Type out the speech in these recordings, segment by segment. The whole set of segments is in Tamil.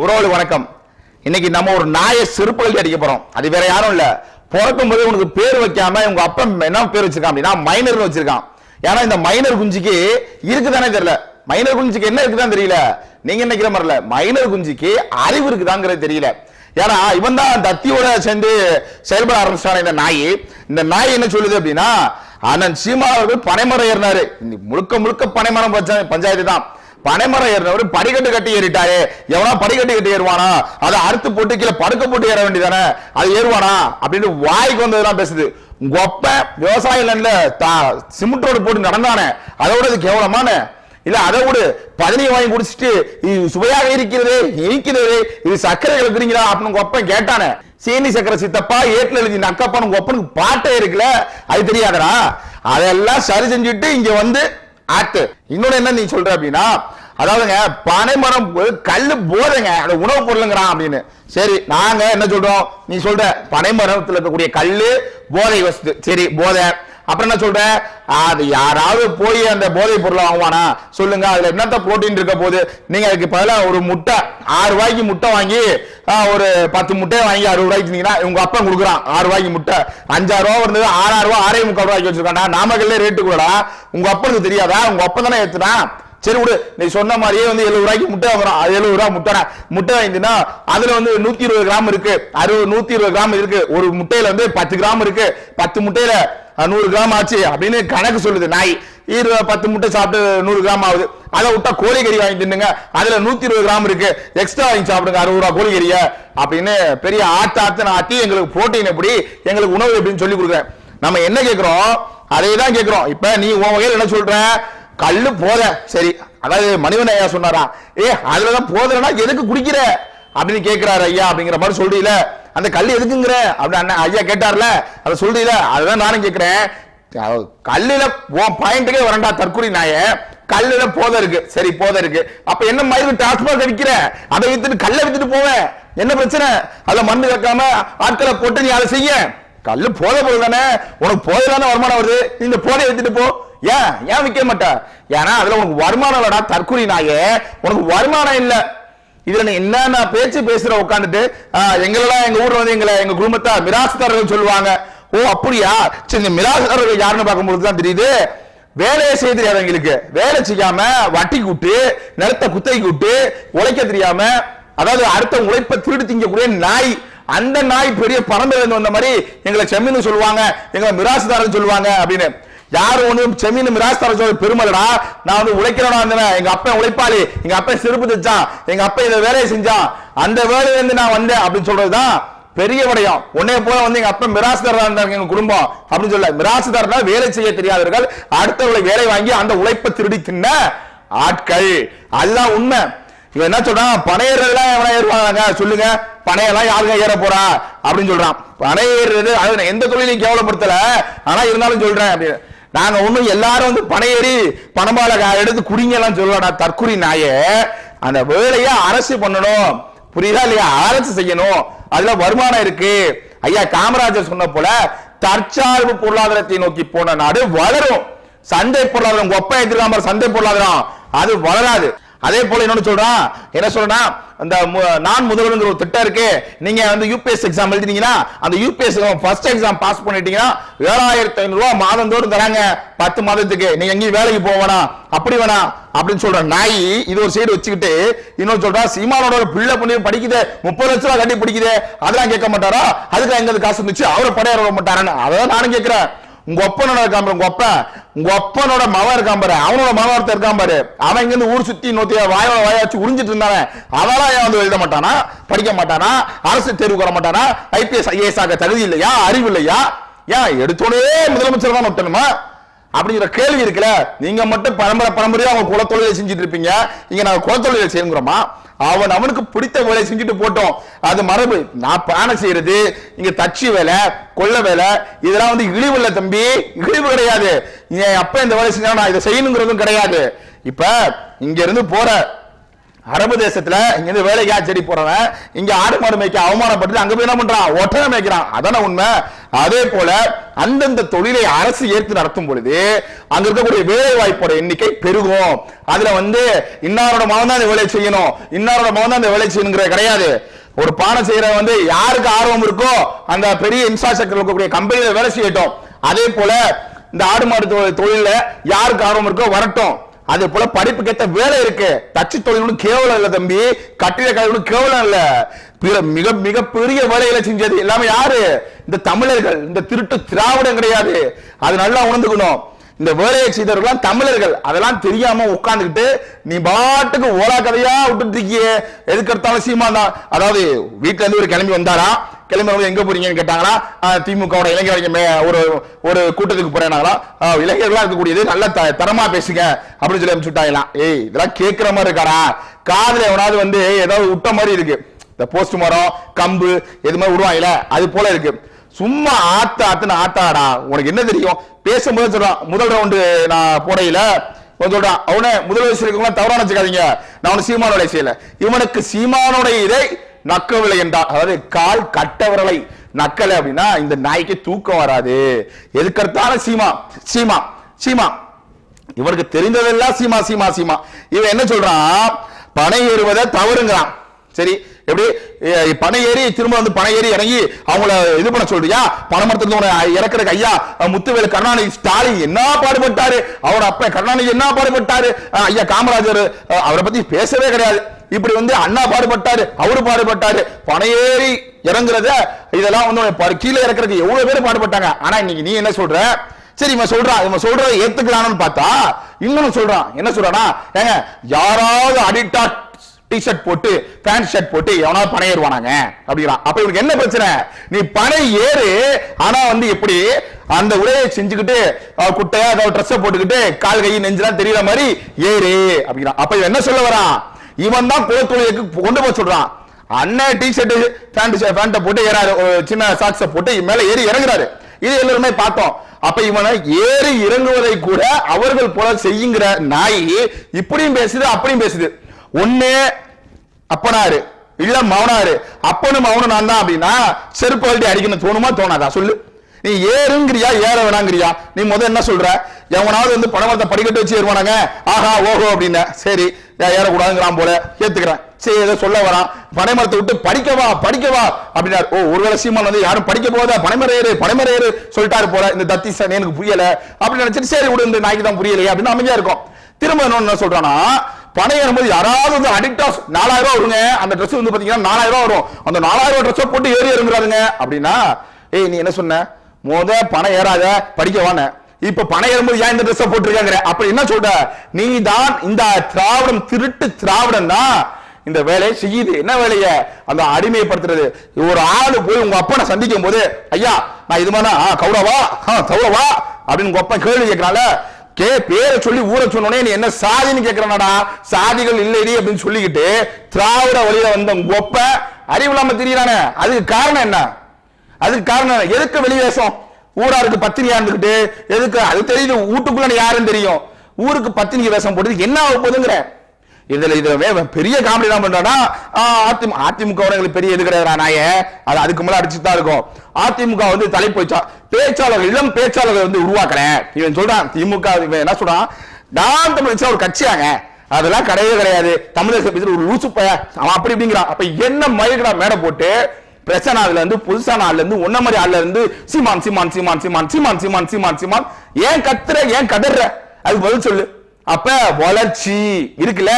உறவுகள் வணக்கம். இன்னைக்கு நம்ம ஒரு நாயை செருப்பு கழட்டி அடிக்க போறோம். அது வேற யாரும் இல்ல. பிறக்கும் போது உனக்கு பேர் வைக்காம உங்க அப்பா என்ன பேர் வச்சிருக்கான் அப்படின்னா மைனர் வச்சிருக்கான். ஏன்னா இந்த மைனர் குஞ்சுக்கு இருக்குதானே தெரியல. மைனர் குஞ்சுக்கு என்ன இருக்குதான் தெரியல. நீங்க நினைக்கிற மாதிரி இல்ல மைனர் குஞ்சுக்கு அறிவு இருக்குதாங்கிறது தெரியல. ஏன்னா இவன் தான் தத்தியோட சேர்ந்து செயல்பட ஆரம்பிச்சான இந்த நாய். இந்த நாய் என்ன சொல்லுது அப்படின்னா அண்ணன் சீமா அவர்கள் பனைமரம் ஏறினாரு. முழுக்க முழுக்க பனைமரம் பஞ்சாயத்து தான் பனைமரம் ஏறினவர் படிக்கட்டு கட்டி ஏறிட்டாரு. எவனா படிக்கட்டு கட்டி ஏறுவானா? அதை அறுத்து போட்டு கீழே படுக்க போட்டு ஏற வேண்டியதானே? அது ஏறுவானா? அப்படின்னு வாய்க்கு வந்ததெல்லாம் பேசுது. கொப்ப விவசாய லேண்ட்ல சிமெண்ட் ரோடு போட்டு நடந்தானே? அதோட இது கேவலமான. இல்ல அதை விடு. பதனியை வாங்கி குடிச்சிட்டு இது சுவையாக இருக்கிறது இனிக்கிறது இது சர்க்கரை எழுதுறீங்களா அப்படின்னு கொப்பன் கேட்டானே. சீனி சக்கரை சித்தப்பா ஏட்டில் எழுதி நக்கப்பான்னு உங்க ஒப்பனுக்கு பாட்டே இருக்குல்ல? அது தெரியாதடா? அதெல்லாம் சரி செஞ்சுட்டு இங்க வந்து ஆட்டு இன்னொன்னு என்ன நீ சொல்ற அப்படின்னா அதாவதுங்க பனைமரம் கல் கல்லு போதைங்க அது உணவுப் பொருளுங்கிறான் அப்படின்னு. சரி நாங்க என்ன சொல்றோம்? நீ சொல்ற பனைமரத்தில் இருக்கக்கூடிய கல்லு போதை வசதி. சரி போதை. அப்புறம் என்ன சொல்ற? அது யாராவது போய் அந்த போதை பொருளை வாங்குவானா? சொல்லுங்க அதுல என்னத்த புரோட்டீன் இருக்க போகுது? நீங்க அதுக்கு பதிலாக ஒரு முட்டை ஆறு ரூபாய்க்கு முட்டை வாங்கி ஒரு பத்து முட்டையை வாங்கி அறுபது ரூபாய்க்கு இருந்தீங்கன்னா உங்க அப்பா கொடுக்குறான் ஆறு ரூபாய்க்கு முட்டை. அஞ்சாறு ரூபா இருந்தது ஆறாயிரம் ரூபாய் ஆறே முக்கால் ரூபாய்க்கு வச்சிருக்காண்டா நாமக்கல்ல ரேட்டு கூடடா. உங்க அப்பனுக்கு தெரியாதா? உங்க அப்பா தானே ஏத்துனா? சரி விடு நீ சொன்ன மாதிரியே வந்து எழுபது ரூபாய்க்கு முட்டை வாங்குறோம் அது எழுபது ரூபா முட்டை முட்டை வாங்கினா அதுல வந்து நூத்தி இருபது கிராம் இருக்கு. அறுபது நூத்தி இருபது கிராம் இருக்கு. ஒரு முட்டையில வந்து பத்து கிராம் இருக்கு. பத்து முட்டையில நூறு கிராம் ஆச்சு அப்படின்னு கணக்கு சொல்லுது. நாய். இருபது பத்து முட்டை சாப்பிட்டு நூறு கிராம் ஆகுது. அதை விட்டா கோழிக்கறி வாங்கி தின்னுங்க. அதுல நூத்தி இருபது கிராம் இருக்கு. எக்ஸ்ட்ரா வாங்கி சாப்பிடுங்க. அறுபது ரூபா கோழிக்கறிய. அப்படின்னு பெரிய ஆட்டு ஆத்து ஆட்டி எங்களுக்கு புரோட்டீன் எப்படி எங்களுக்கு உணவு எப்படின்னு சொல்லி கொடுக்குறேன். நம்ம என்ன கேட்கிறோம் அதே தான் கேட்கிறோம் இப்ப நீ உன் வகையில் என்ன சொல்ற? கல்லு போத. சரி. அதாவது மணிவன் ஐயா சொன்னாரா ஏ அதுலதான் போதலன்னா எதுக்கு குடிக்கிற? அப்படின்னு கேட்கிறாரு ஐயா அப்படிங்கிற மாதிரி சொல்றீங்களே அந்த கல் எதுக்குங்கிற? அப்படி அண்ணன் ஐயா கேட்டார்ல. அதை சொல்றீல? அதுதான் நானும் கேட்கிறேன் கல்லுல உன் பாயிண்ட்டுக்கே வரண்டா தற்கொலை நாய. கல்லுல போத இருக்கு. சரி போத இருக்கு. அப்ப என்ன மயிறு டாஸ்மாக் அடிக்கிற? அதை வித்துட்டு கல்லை வித்துட்டு போவேன் என்ன பிரச்சனை? அதுல மண்ணு வைக்காம ஆட்களை போட்டு நீ அதை செய்ய. கல்லு போதை பொருள் தானே. உனக்கு போதை வருமானம் வருது. இந்த போதையை வித்துட்டு போ. ஏன்? ஏன் விற்க மாட்ட? ஏன்னா அதுல உனக்கு வருமானம் இல்லடா தற்கொலை நாய. உனக்கு வருமானம் இல்லை. இதுல நீ என்னென்ன பேச்சு பேசுற உட்காந்துட்டு எங்களெல்லாம் எங்க ஊர்ல வந்து எங்களை எங்க குடும்பத்தை மிராசுதாரர்கள் சொல்லுவாங்க. ஓ அப்படியா? சரி இந்த மிராசுதாரர்கள் யாருன்னு பார்க்கும்போது தான் தெரியுது. வேலையை செய்ய தெரியாது எங்களுக்கு வேலை செய்யாம வட்டி கூட்டு நிலத்தை குத்தகை கூட்டு உழைக்க தெரியாம அதாவது அடுத்த உழைப்பை திருடி திங்கக்கூடிய நாய் அந்த நாய் பெரிய பரம்பரை வந்த மாதிரி எங்களை செம்மின்னு சொல்லுவாங்க எங்களை மிராசுதாரன் சொல்லுவாங்க அப்படின்னு. யார் ஒன்றும் செமீன் மிராஸ்தார சொல்ல பெருமலடா நான் வந்து உழைக்கிறவனா இருந்தேன். எங்க அப்பா உழைப்பாளி. எங்க அப்பா செருப்பு தைச்சான். எங்க அப்பா இந்த வேலையை செஞ்சான். அந்த வேலையில இருந்து நான் வந்தேன் அப்படின்னு சொல்றதுதான் பெரிய விடயம். உன்னைய போல வந்து எங்க அப்பா மிராசுதாரா இருந்தாங்க எங்க குடும்பம் அப்படின்னு சொல்ல. மிராசுதாரனா வேலை செய்ய தெரியாதவர்கள் அடுத்தவர்களை வேலை வாங்கி அந்த உழைப்பை திருடி தின்ன ஆட்கள். அதுதான் உண்மை. இவன் என்ன சொல்றான்? பனையேறதுலாம் எவனா ஏறுவாங்க? சொல்லுங்க. பனையெல்லாம் யாருங்க ஏற போறா? அப்படின்னு சொல்றான். பனை ஏறுறது அது நான் எந்த தொழிலையும் கேவலப்படுத்தல. ஆனா இருந்தாலும் சொல்றேன் அப்படின்னு. நாங்க ஒண்ணும் எல்லாரும் வந்து பணையேறி பணமால எடுத்து குடிங்கலாம் சொல்லடா தற்குறி நாய. அந்த வேலையை அரசு பண்ணணும். புரியுதா இல்லையா? அரசு செய்யணும். அதுல வருமானம் இருக்கு. ஐயா காமராஜர் சொன்ன போல தற்சார்பு பொருளாதாரத்தை நோக்கி போன நாடு வளரும். சந்தை பொருளாதாரம் ஒப்ப எதிர்காம சந்தை பொருளாதாரம் அது வளராது. அதே போல இன்னொன்று சொல்றான். என்ன சொல்றேன்னா அந்த மு- நான் முதல்வருங்கிற ஒரு திட்டம் இருக்கு. நீங்க வந்து யூபிஎஸ் எக்ஸாம் எழுதினீங்கன்னா அந்த யூபிஎஸ் ஃபர்ஸ்ட் எக்ஸாம் பாஸ் பண்ணிட்டீங்கன்னா ஏழாயிரத்தி ஐநூறுரூவா மாதம் மாதந்தோறும் தராங்க. பத்து மாதத்துக்கு. நீங்க எங்கேயும் வேலைக்கு போக வேணாம். அப்படி வேணாம். அப்படின்னு சொல்ற நாய் இது ஒரு சைடு வச்சுக்கிட்டு இன்னொரு சொல்றா சீமானோட ஒரு பிள்ளை பண்ணி படிக்குது. முப்பது லட்சம் ரூபாய் கட்டி பிடிக்குது. அதெல்லாம் கேட்க மாட்டாரா? அதுக்கு எங்க காசு இருந்துச்சு அவரை படையாற விட மாட்டாரான்னு. அதான் நானும் கேட்கிறேன். உங்க ஒப்பனோட இருக்கான் உங்க ஒப்பன் உங்க ஒப்பனோட மவன் இருக்கான் பாரு அவனோட மவன் ஒருத்தன் இருக்கான் பாரு. அவன் இங்க இருந்து ஊர் சுத்தி நோத்தி வாயோட வாயாச்சு உறிஞ்சிட்டு இருந்தானே. அவெல்லாம் ஏன் வந்து எழுத மாட்டானா? படிக்க மாட்டானா? அரசு தேர்வு வர மாட்டானா? ஐபிஎஸ் ஐஏஎஸ் ஆக தகுதி இல்லையா? அறிவு இல்லையா? ஏன்? எடுத்தோடே முதலமைச்சர் தான் ஒட்டணுமா? அப்படிங்கிற கேள்வி இருக்குல்ல? நீங்க மட்டும் பரம்பரை பரம்பரையா அவங்க குலத்தொழிலை செஞ்சுட்டு இருப்பீங்க. இங்க நாங்க குலத்தொழிலை செய்யுங்கிறோமா அவன் அவனுக்கு பிடித்த வேலையை செஞ்சுட்டு போட்டோம். அது மரபு. நான் பானை செய்யறது இங்க தச்சு வேலை கொள்ள வேலை இதெல்லாம் வந்து இழிவு தம்பி. இழிவு கிடையாது. என் அப்ப இந்த வேலை செஞ்சா நான் இதை செய்யணுங்கிறதும் கிடையாது. இப்ப இங்க இருந்து போற அரபு தேசத்துல இங்க இருந்து வேலைக்கா செடி போறவன் இங்க ஆடு மாடு மேய்க்க அவமானப்பட்டு அங்க போய் என்ன பண்றான்? ஒட்டகம் மேய்க்கிறான். அதான உண்மை? அதே போல அந்தந்த தொழிலை அரசு ஏற்று நடத்தும் பொழுது அங்க இருக்கக்கூடிய வேலை வாய்ப்போட எண்ணிக்கை பெருகும். அதுல வந்து இன்னாரோட மகன் தான் இந்த வேலையை செய்யணும். இன்னாரோட மகன் தான் இந்த வேலை செய்யணுங்கிற கிடையாது. ஒரு பானை செய்யற வந்து யாருக்கு ஆர்வம் இருக்கோ அந்த பெரிய இன்ஃப்ராஸ்ட்ரக்சர் இருக்கக்கூடிய கம்பெனியில வேலை செய்யட்டும். அதே போல இந்த ஆடு மாடு தொழில யாருக்கு ஆர்வம் இருக்கோ வரட்டும். அதே போல படிப்புக்கேற்ற வேலை இருக்கு. தச்சு தொழில் கேவலம் இல்ல தம்பி. கட்டிட கலை கேவலம் இல்ல. பிற மிக மிக பெரிய வேலைகளை செஞ்சது எல்லாமே யாரு? இந்த தமிழர்கள். இந்த திருட்டு திராவிடம் கிடையாது. அது நல்லா உணர்ந்துக்கணும். இந்த வேலையை செய்தவர்கள் தமிழர்கள். அதெல்லாம் தெரியாம உட்காந்துக்கிட்டு நீ பாட்டுக்கு ஓலா கதையா விட்டுட்டு இருக்கியே? சீமா தான். அதாவது வீட்டுல இருந்து ஒரு கிளம்பி வந்தாரா? கிளம்பி வந்து எங்க போறீங்கன்னு கேட்டாங்களா? திமுகவோட இளைஞர்கள் ஒரு ஒரு கூட்டத்துக்கு போறேனாங்களா இளைஞர்களா இருக்கக்கூடியது நல்ல த- தரமா பேசுங்க. அப்படின்னு சொல்லி அனுப்பிச்சுட்டாங்களாம் ஏய் இதெல்லாம் கேட்கிற மாதிரி இருக்காரா காதல எவனாவது வந்து ஏதாவது விட்ட மாதிரி இருக்கு. இந்த போஸ்ட் மரம் கம்பு எது மாதிரி விடுவாங்கல்ல அது போல இருக்கு. சும்மா ஆத்த ஆத்துன்னு ஆத்தாடா. உனக்கு என்ன தெரியும்? பேசும்போது சொல்றான் முதல் ரவுண்டு நான் போடையில. சொல்றான் அவனே முதல் வயசு இருக்கவங்க தவறான வச்சுக்காதீங்க நான் அவனு சீமானோட செய்யல. இவனுக்கு சீமானோட இதை நக்கவில்லை என்றான். அதாவது கால் கட்டவரலை நக்கலை அப்படின்னா இந்த நாய்க்கு தூக்கம் வராது. எதுக்கடுத்தாலும் சீமா சீமா சீமா. இவனுக்கு தெரிந்ததெல்லாம் சீமா சீமா சீமா. இவன் என்ன சொல்றான்? பனை ஏறுவதை தவறுங்கிறான். சரி எப்படி? பனை ஏறி திரும்ப வந்து பனை ஏறி இறங்கி அவங்கள இது பண்ண சொல்றியா? பணமரத்துல உன இறக்குறதுக்கு ஐயா முத்துவேலு கருணாநிதி ஸ்டாலின் என்ன பாடுபட்டாரு? அவர் அப்ப கருணாநிதி என்ன பாடுபட்டாரு? ஐயா காமராஜர் அவரை பத்தி பேசவே கிடையாது. இப்படி வந்து அண்ணா பாடுபட்டாரு அவரு பாடுபட்டாரு. பனையேறி இறங்குறத இதெல்லாம் வந்து கீழே இறக்குறதுக்கு எவ்வளவு பேர் பாடுபட்டாங்க? ஆனா இன்னைக்கு நீ என்ன சொல்ற? சரி இவன் சொல்றான் இவன் சொல்றதை ஏத்துக்கலாம்னு பார்த்தா இன்னொன்னு சொல்றான். என்ன சொல்றானா ஏங்க யாராவது அடிக்டா டிஷர்ட் போட்டு பேண்ட் ஷர்ட் போட்டு எவனாவது பணம் ஏறுவானாங்க? அப்படிங்கிறான். அப்ப இவனுக்கு என்ன பிரச்சனை? நீ பனை ஏறு ஆனா வந்து எப்படி அந்த உடையை செஞ்சுக்கிட்டு குட்டையா ஏதாவது ட்ரெஸ் போட்டுக்கிட்டு கால் கை நெஞ்செல்லாம் தெரியற மாதிரி ஏறு அப்படிங்கிறான். அப்ப இவன் என்ன சொல்ல வரான்? இவன் தான் குலத்தொழிலுக்கு கொண்டு போய் சொல்றான். அண்ணன் டிஷர்ட் பேண்ட் பேண்ட்டை போட்டு ஏறாரு. சின்ன சாக்ஸை போட்டு மேல ஏறி இறங்குறாரு. இது எல்லாருமே பார்த்தோம். அப்ப இவனை ஏறி இறங்குவதை கூட அவர்கள் போல செய்யுங்கிற நாய் இப்படியும் பேசுது அப்படியும் பேசுது. உன்னே அப்பனாரு இல்ல மௌனாரு. அப்பனும் மௌனம் நான் தான் அப்படின்னா செருப்பு அழட்டி அடிக்கணும் தோணுமா? தோணாதா? சொல்லு. நீ ஏறுங்கிறியா ஏற வேணாங்கிறியா? நீ முதல் என்ன சொல்ற? எவனாவது வந்து பணமரத்தை படிக்கட்டு வச்சு ஏறுவானாங்க. ஆஹா ஓஹோ அப்படின்னு. சரி ஏறக்கூடாதுங்கிறான் போல. ஏத்துக்கிறேன். சரி ஏதோ சொல்ல வரான். பனைமரத்தை விட்டு படிக்கவா படிக்கவா அப்படின்னாரு. ஓ ஒருவேளை சீமான் வந்து யாரும் படிக்க போதா பனைமர ஏறு பனைமரம் ஏறு சொல்லிட்டாரு போல. இந்த தத்தி சனி எனக்கு புரியல. அப்படின்னு நினைச்சிட்டு சரி விடு இந்த நாய்க்கு தான் புரியலையே அப்படின்னு அமைதியா இருக்கும். திரும்ப இன்னொன்னு என்ன சொல்றானா பணம் ஏறும்போது யாராவது வந்து அடிக்டாஸ் நாலாயிரம் ரூபா வருங்க. அந்த ட்ரெஸ் வந்து பாத்தீங்கன்னா நாலாயிரம் ரூபா வரும். அந்த நாலாயிரம் ரூபா ட்ரெஸ் போட்டு ஏறி இறங்குறாருங்க. அப்படின்னா ஏய் நீ என்ன சொன்ன? மோத பணம் ஏறாத படிக்க வான இப்ப பணம் ஏறும்போது ஏன் இந்த ட்ரெஸ் போட்டிருக்காங்க அப்ப என்ன சொல்ற? நீ தான் இந்த திராவிடம் திருட்டு திராவிடம் தான் இந்த வேலையை செய்யுது. என்ன வேலைய? அந்த அடிமைப்படுத்துறது. ஒரு ஆளு போய் உங்க அப்பனை சந்திக்கும் போது ஐயா நான் இது மாதிரி கௌரவா கௌரவா அப்படின்னு உங்க அப்பன் கேள்வி கேட்கறான்ல. கே பேரை சொல்லி ஊரை சொன்னோடனே நீ என்ன சாதின்னு கேட்கிறனடா சாதிகள் இல்லை அப்படின்னு சொல்லிக்கிட்டு திராவிட வழியில வந்த ஒப்ப அறிவு இல்லாம தெரியறானே. அதுக்கு காரணம் என்ன? அதுக்கு காரணம் என்ன? எதுக்கு வெளிவேஷம் ஊராருக்கு பத்தினியா இருந்துகிட்டு எதுக்கு? அது தெரியுது வீட்டுக்குள்ள யாருன்னு தெரியும். ஊருக்கு பத்தினிக்கு வேஷம் போட்டு என்ன ஆக போகுதுங்கிற? இதுல இதுல பெரிய காமெடி தான் பண்றானா அதிமுக அதிமுக எங்களுக்கு பெரிய இது கிடையாது நாய. அது அதுக்கு மேல அடிச்சுட்டு தான் இருக்கும். அதிமுக வந்து தலை போயிச்சா பேச்சாளர்கள் இளம் பேச்சாளர்கள் வந்து உருவாக்குறேன். இவன் சொல்றான் திமுக இவன் என்ன சொல்றான்? நான் தமிழ் ஒரு கட்சியாங்க அதெல்லாம் கிடையவே கிடையாது. தமிழக பேசுற ஒரு லூசு அவன் அப்படி இப்படிங்கிறான். அப்ப என்ன மயக்கடா மேடை போட்டு பிரச்சனை அதுல இருந்து புதுசான ஆள்ல இருந்து உன்ன மாதிரி ஆள்ல இருந்து சீமான் சீமான் சீமான் சீமான் சீமான் சீமான் சீமான் சீமான் ஏன் கத்துற ஏன் கதற? அதுக்கு பதில் சொல்லு. அப்ப வளர்ச்சி இருக்குல்ல?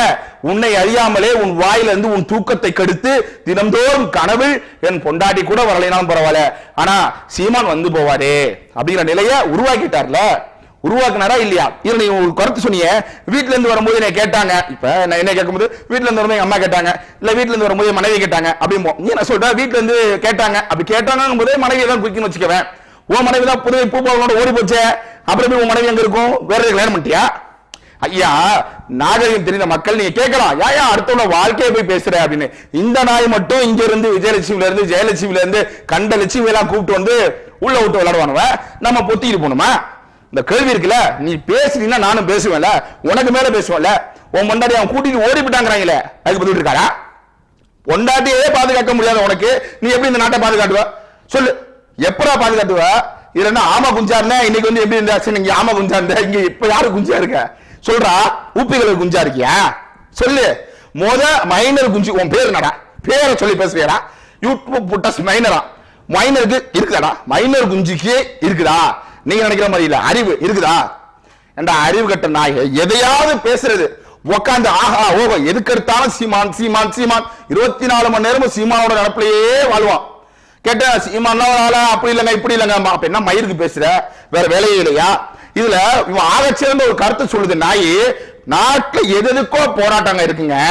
உன்னை அறியாமலே உன் வாயில இருந்து உன் தூக்கத்தை கெடுத்து தினம்தோறும் கனவில் என் பொண்டாட்டி கூட வரலைனாலும் பரவாயில்ல. ஆனா சீமான் வந்து போவாரே அப்படிங்கிற நிலைய உருவாக்கிட்டார்ல? உருவாக்குனாரா இல்லையா? இல்ல நீ ஒரு கருத்து சொன்னீங்க வீட்ல இருந்து வரும்போது என்ன கேட்டாங்க. இப்ப நான் என்ன கேட்கும்போது? வீட்ல இருந்து வரும்போது எங்க அம்மா கேட்டாங்க. இல்ல வீட்ல இருந்து வரும்போது மனைவி கேட்டாங்க. அப்படிம்போ நீ என்ன சொல்ற? வீட்ல இருந்து கேட்டாங்க. அப்படி கேட்டாங்கும் போதே மனைவி தான் குயிக்குன்னு வச்சுக்கவேன். உன் மனைவி தான் புதுவை பூபாலனோட ஓடி போச்சே அப்புறம் உன் மனைவி எங்க இருக்கும்? வேற கல்யாணம் பண்ணிட்டியா? ஐயா நாகரிகம் தெரிந்த மக்கள் நீங்க கேட்கலாம். ஏன் அடுத்தவங்க வாழ்க்கையை போய் பேசுற அப்படின்னு. இந்த நாய் மட்டும் இங்க இருந்து விஜயலட்சுமில இருந்து ஜெயலட்சுமில இருந்து கண்ட லட்சுமி எல்லாம் கூப்பிட்டு வந்து உள்ள விட்டு விளையாடுவானுவ. நம்ம பொத்திட்டு போகணுமா இந்த கேள்வி இருக்குல்ல. நீ பேசுனீங்கன்னா நானும் பேசுவேன்ல. உனக்கு மேல பேசுவேன்ல. உன் முன்னாடி அவன் கூட்டிட்டு ஓடி போயிட்டாங்கிறாங்களே அதுக்கு பதில் இருக்காரா? பொண்டாட்டியே பாதுகாக்க முடியாது உனக்கு. நீ எப்படி இந்த நாட்டை பாதுகாட்டுவ சொல்லு. எப்படா பாதுகாட்டுவ இதுல ஆமா குஞ்சா இருந்தா இன்னைக்கு வந்து எப்படி இருந்தாச்சு நீங்க ஆமா குஞ்சா இருந்தா இங்க இப்ப யாரு குஞ்சா இருக்க சொல்றா உப்பிகள் குஞ்சா இருக்கியா? சொல்லு. மொத மைனர் குஞ்சு உன் பேர் என்னடா? பேரை சொல்லி பேசுறியடா? யூடியூப் புட்டஸ் மைனரா மைனருக்கு இருக்குதாடா? மைனர் குஞ்சுக்கு இருக்குதா? நீங்க நினைக்கிற மாதிரி இல்ல. அறிவு இருக்குதா? ஏண்டா அறிவு கட்ட நாய் எதையாவது பேசுறது. உக்காந்து ஆஹா ஓஹோ எதுக்கு எடுத்தாலும் சீமான் சீமான் சீமான். இருபத்தி நாலு மணி நேரமும் சீமானோட நடப்பிலேயே வாழ்வான். கேட்டேன் சீமான் அப்படி இல்லைங்க இப்படி இல்லைங்க அப்ப என்ன மயிருக்கு பேசுற? வேற வேலையே இல்லையா? இதுல இவன் ஆகச்சிறந்த ஒரு கருத்து சொல்லுது. நாய் நாட்டுல எதுக்கோ போராட்டங்க இருக்குங்க.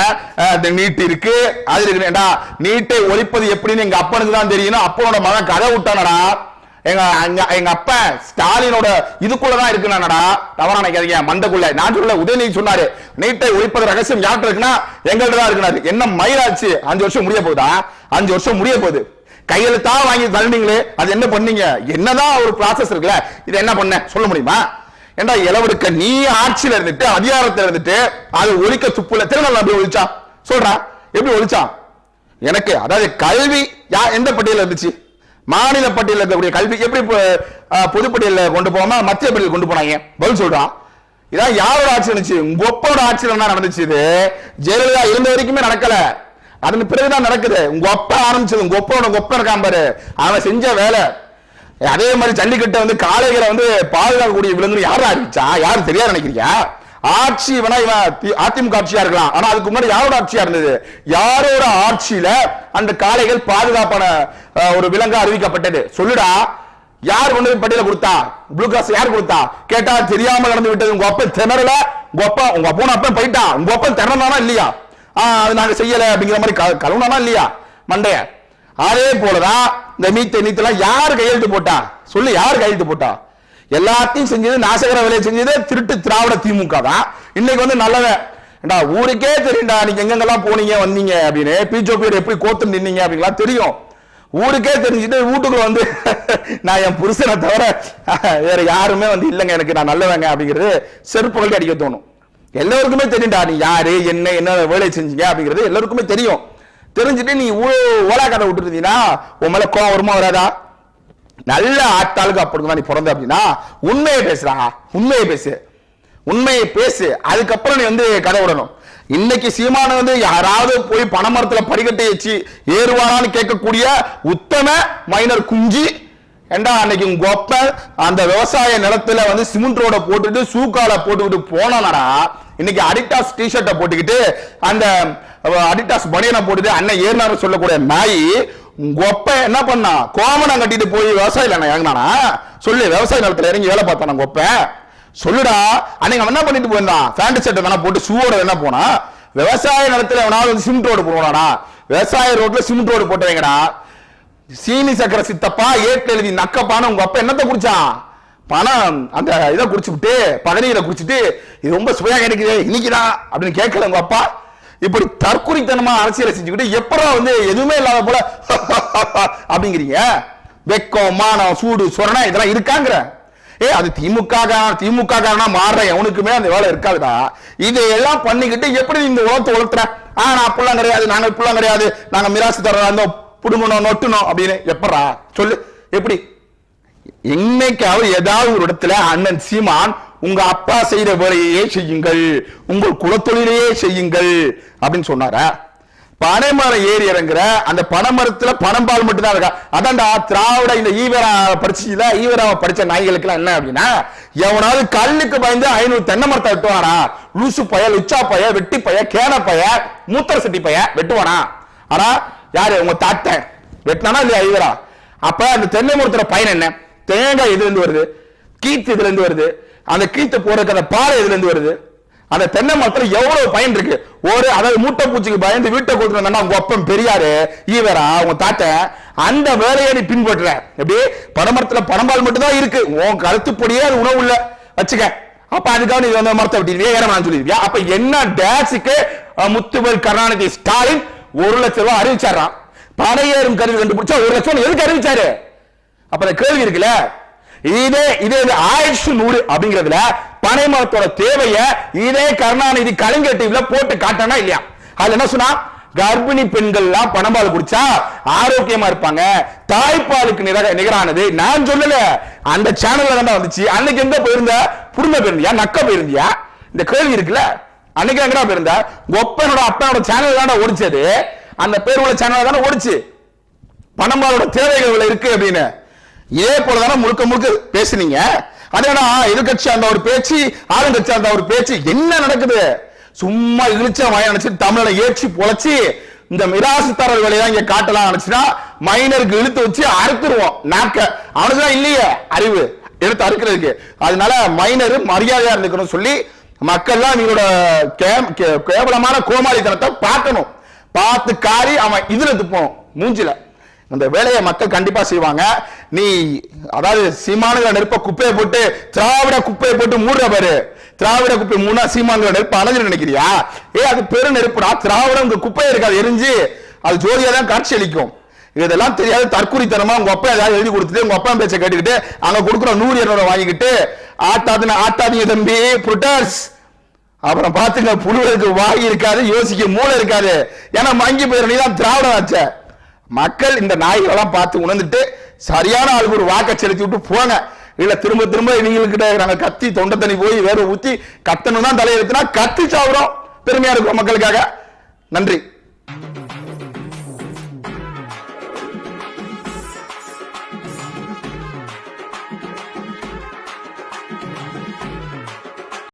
இந்த நீட் இருக்கு அது இருக்கு. நீட்டை ஒழிப்பது எப்படின்னு எங்க அப்பனுக்கு தான் தெரியணும் அப்பனோட மகன் கதை விட்டானடா. எங்க எங்க- எங்க அப்ப ஸ்டாலினோட இதுக்குள்ளதான் இருக்குனாடா தவறா நினைக்காதீங்க மண்டக்குள்ள. நான் சொல்ல உதயநிதி சொன்னாரு. நீட்டை ஒழிப்பது ரகசியம் யார்கிட்ட இருக்குன்னா எங்கள்கிட்ட தான் இருக்குனாரு. என்ன மயிலாச்சு அஞ்சு வருஷம் முடிய போகுதா? அஞ்சு வருஷம் முடிய போகுது. கையெழுத்தா வாங்கி தள்ளினீங்களே அது என்ன பண்ணீங்க? என்னதான் ஒரு ப்ராசஸ் இருக்குல்ல இது என்ன பண்ண? சொல்ல முடியுமா? ஏண்டா இளவெடுக்க நீ ஆட்சியில இருந்துட்டு அதிகாரத்துல இருந்துட்டு அது ஒழிக்க துப்புல திருநெல்வேலி அப்படி ஒழிச்சா? சொல்றா எப்படி ஒழிச்சான் எனக்கு அதாவது கல்வி யா எந்த பட்டியல இருந்துச்சு? மாநில பட்டியல இருக்கக்கூடிய கல்வி எப்படி இப்போ, பொதுப்பட்டியல கொண்டு போகாம மத்திய பட்டியல் கொண்டு போனாங்க. பதில் சொல்றான் இதான் யாரோட ஆட்சி இருந்துச்சு உங்க ஒப்போட ஆட்சியில் என்ன நடந்துச்சு இது. ஜெயலலிதா இருந்த வரைக்குமே நடக்கல. அதன் பிறகுதான் நடக்குது. உங்க ஒப்ப ஆரம்பிச்சது உங்க ஒப்போட ஒப்ப இருக்கான் பாரு. அவன் செஞ்ச வேலை. அதே மாதிரி ஜல்லிக்கட்டை வந்து காளைகளை வந்து பாதுகாக்கக்கூடிய விலங்கு யார் அறிவிச்சா? யாரும் தெரியாது நினைக்கிறீங்க? ஆட்சி வேணா இவன் அதிமுக ஆட்சியா இருக்கலாம். ஆனா அதுக்கு முன்னாடி யாரோட ஆட்சியா இருந்தது? யாரோட ஆட்சியில அந்த காளைகள் பாதுகாப்பான ஒரு விலங்கா அறிவிக்கப்பட்டது? சொல்லுடா. யார் கொண்டு போய் பட்டியல கொடுத்தா? ப்ளூ கிராஸ் யார் கொடுத்தா? கேட்டா தெரியாம நடந்து விட்டது. உங்க அப்ப திணறல. உங்க அப்பா உங்க அப்பா அப்பன் போயிட்டான். உங்க அப்பன் திறனானா இல்லையா? அது நாங்கள் செய்யலை அப்படிங்கிற மாதிரி க- இல்லையா? மண்டைய. அதே போலதான் இந்த மீத்த நீத்தெல்லாம் யார் கையெழுத்து போட்டா? சொல்லு யார் கையெழுத்து போட்டா? எல்லாத்தையும் செஞ்சது நாசகர வேலையை செஞ்சது திருட்டு திராவிட திமுக தான். இன்னைக்கு வந்து நல்லவன். ஊருக்கே தெரியும்டா நீங்க எங்கெங்கெல்லாம் போனீங்க வந்தீங்க அப்படின்னு. பிஜேபியோட எப்படி கோத்து நின்னீங்க அப்படிங்கலாம் தெரியும். ஊருக்கே தெரிஞ்சுட்டு வீட்டுக்குள்ள வந்து நான் என் புருஷனை தவிர வேற யாருமே வந்து இல்லைங்க எனக்கு நான் நல்லவங்க அப்படிங்கிறது செருப்பு அடிக்க தோணும். எல்லோருக்குமே தெரியும்டா நீ யாரு என்ன என்ன வேலை செஞ்சீங்க அப்படிங்கிறது எல்லாருக்குமே தெரியும். தெரிஞ்சுட்டு நீ ஊ- ஓலா கதை விட்டுருந்தீங்கன்னா உன் மேல கோவம் வருமா வராதா? நல்ல ஆட்டாளுக்கு அப்படிதான் நீ பிறந்த அப்படின்னா உண்மையை பேசுறா உண்மையை பேசு. உண்மையை பேசு அதுக்கப்புறம் நீ வந்து கதை விடணும். இன்னைக்கு சீமான வந்து யாராவது போய் பனைமரத்துல படிக்கட்டை வச்சு ஏறுவாரான்னு கேட்கக்கூடிய உத்தம மைனர் குஞ்சு ஏண்டா அன்னைக்கு உங்க ஒப்ப அந்த விவசாய நிலத்துல வந்து சிமெண்ட் ரோட போட்டுட்டு சூக்கால போட்டுக்கிட்டு போனானடா இன்னைக்கு அடிட்டாஸ் டிஷர்ட்டை போட்டுக்கிட்டு அந்த அடிட்டாஸ் பனியனை போட்டுட்டு அண்ணன் ஏறினாரு சொல்லக்கூடிய நாய் உங்க என்ன பண்ணா? கோமணம் கட்டிட்டு போய் விவசாயில இறங்கினானா சொல்லு விவசாய நிலத்துல இறங்கி வேலை பார்த்தானா உங்க சொல்லுடா அன்னைக்கு அவன் என்ன பண்ணிட்டு போயிருந்தான்? பேண்ட் ஷர்ட் தானே போட்டு ஷூவோட என்ன போனா? விவசாய நிலத்துல வேணாலும் வந்து சிமெண்ட் ரோடு போடுவானா விவசாய ரோட்ல சிமெண்ட் ரோடு போட்டுவீங்கடா. சீனி சக்கர சித்தப்பா ஏட்டு எழுதி நக்கப்பான்னு உங்க அப்பா என்னத்த குடிச்சான்? பணம் அந்த இதை குடிச்சுட்டு பதநீரை குடிச்சிட்டு இது ரொம்ப சுவையாக கிடைக்குது இன்னைக்குதான் அப்படின்னு கேட்கல உங்க அப்பா. இப்படி தற்கொலைத்தனமா அரசியலை செஞ்சுக்கிட்டு எப்படா வந்து எதுவுமே இல்லாத போல அப்படிங்கிறீங்க. வெக்கம் மானம் சூடு சொரணை இதெல்லாம் இருக்காங்கிற. ஏ அது திமுக திமுக காரனா மாறுற எவனுக்குமே அந்த வேலை இருக்காதுடா. இதையெல்லாம் பண்ணிக்கிட்டு எப்படி இந்த உலகத்தை உலர்த்துற ஆ நான் அப்படிலாம் கிடையாது நாங்க இப்படிலாம் கிடையாது நாங்க மிராசு தரோம் அந்த புடுங்கணும் நொட்டணும் அப்படின்னு எப்படா? சொல்லு எப்படி? என்னைக்காவது ஏதாவது ஒரு இடத்துல அண்ணன் சீமான் உங்க அப்பா செய்த வேலையே செய்யுங்கள் உங்கள் குலத்தொழிலையே செய்யுங்கள் அப்படின்னு சொன்னாரா? பனைமரம் ஏறி இறங்குற அந்த பனைமரத்துல பனம்பால் மட்டும் தான் இருக்கா? அதான்டா திராவிட இந்த ஈவரா படிச்சுல ஈவராவை படிச்ச நாய்களுக்கு என்ன அப்படின்னா எவனாவது கல்லுக்கு பயந்து ஐநூறு தென்னை மரத்தை வெட்டுவானா? லூசு பய லுச்சா பய வெட்டி பய கேன பய மூத்தர சட்டி பய வெட்டுவானா? ஆனா யாரு? உங்க தாத்தன். வெட்டினானா இல்லையா ஈவரா? அப்ப அந்த தென்னை மரத்தோட பயன் என்ன? தேங்காய் இதுல இருந்து வருது? கீத்து இதுல இருந்து வருது? அந்த கீத்து போறதுக்கு அந்த பாறை இதுல இருந்து வருது? அந்த தென்னை மரத்துல எவ்வளவு பயன் இருக்கு? ஒரு அதாவது மூட்டை பூச்சிக்கு பயந்து வீட்டை கொடுத்துருந்தா உங்க அப்பன் பெரியாரு ஈவரா உங்க தாத்தன் அந்த வேலையை நீ பின்பற்ற எப்படி? பனைமரத்துல பனம்பால் மட்டும்தான் இருக்கு. உன் கருத்துப்படியே அது உணவு இல்ல. வச்சுக்க. அப்ப அதுக்காக நீ வந்து மரத்தை விட்டுருவியா ஏறமா சொல்லிருவியா? அப்ப என்ன டேஸுக்கு முத்துவேல் கருணாநிதி ஸ்டாலின் ஒரு லட்சம் ரூபாய் அறிவிச்சாரான் படையேறும் கருவி கண்டுபிடிச்சா ஒரு லட்சம் எதுக்கு அறிவிச்சாரு? அப்ப கேள்வி இருக்குல்ல? இதே இதே இது நூறு அப்படிங்கிறதுல பனைமரத்தோட தேவைய இதே கருணாநிதி கலைஞர் டிவில போட்டு காட்டானா இல்லையா? அதுல என்ன சொன்னா கர்ப்பிணி பெண்கள்லாம் பனம்பால் குடிச்சா ஆரோக்கியமா இருப்பாங்க. தாய்ப்பாலுக்கு நிகர நிகரானது. நான் சொல்லல. அந்த சேனல்ல தான் வந்துச்சு. அன்னைக்கு எங்க போயிருந்த? புரிந்த போயிருந்தியா நக்க போயிருந்தியா? இந்த கேள்வி இருக்குல்ல? அன்னைக்கு எங்கடா போயிருந்த? ஒப்பனோட அப்பனோட சேனல் தானே ஓடிச்சது. அந்த பேர் உள்ள சேனல் தானே ஓடிச்சு. பணம்பாலோட தேவைகள் இருக்கு அப்படின்னு. இதே போல தானே முழுக்க முழுக்க பேசுனீங்க? அதேடா எதிர்கட்சி அந்த ஒரு பேச்சு ஆளுங்கட்சி அந்த ஒரு பேச்சு. என்ன நடக்குது? சும்மா இழிச்ச வாய நினைச்சு தமிழனை ஏற்றி பொழைச்சி இந்த மிராசுத்தாரர் வேலையை இங்க காட்டலாம் நினைச்சுன்னா மைனருக்கு இழுத்து வச்சு அறுத்துருவோம் நாக்க. அவனுக்கு இல்லையே அறிவு. எடுத்து அறுக்கிறதுக்கு. அதனால மைனர் மரியாதையா இருந்துக்கணும் சொல்லி மக்கள்லாம் நீங்களோட கே- கேவலமான கோமாளித்தனத்தை பார்க்கணும். பார்த்து காரி அவன் இதுல துப்போம் மூஞ்சில. அந்த வேலையை மக்கள் கண்டிப்பா செய்வாங்க. நீ அதாவது சீமானுங்கிற நெருப்ப குப்பையை போட்டு திராவிட குப்பையை போட்டு மூடுற பாரு. திராவிட குப்பை மூணா சீமானுங்கிற நெருப்பு அணைஞ்சு நினைக்கிறியா? ஏ அது பெரு நெருப்புடா. திராவிடம் குப்பையை இருக்காது எரிஞ்சு அது ஜோதியா தான் காட்சி அளிக்கும். இதெல்லாம் தெரியாது தற்குறித்தனமா உங்க அப்பா ஏதாவது எழுதி கொடுத்துட்டு உங்க அப்பா பேச்சை கேட்டுக்கிட்டு அங்க கொடுக்குற நூறு இருநூறு வாங்கிக்கிட்டு ஆட்டாதுன்னு ஆட்டாதீங்க தம்பி புருட்டர்ஸ் அப்புறம் பாத்துங்க புழுவருக்கு வாய் இருக்காது யோசிக்க மூளை இருக்காது. ஏன்னா மங்கி போயிரு நீ தான் திராவிடம் ஆச்சே மக்கள் இந்த நாய்களெல்லாம் பார்த்து உணர்ந்துட்டு சரியான ஆளுக்கு ஒரு வாக்கை செலுத்தி விட்டு போங்க. இல்ல திரும்ப திரும்ப இவங்ககிட்ட நாங்க கத்தி தொண்டை தண்ணி போய் வேற ஊத்தி கத்தணும் தான் தலையெழுத்துனா கத்தி சாவுறோம். பெருமையா இருக்கும் மக்களுக்காக. நன்றி.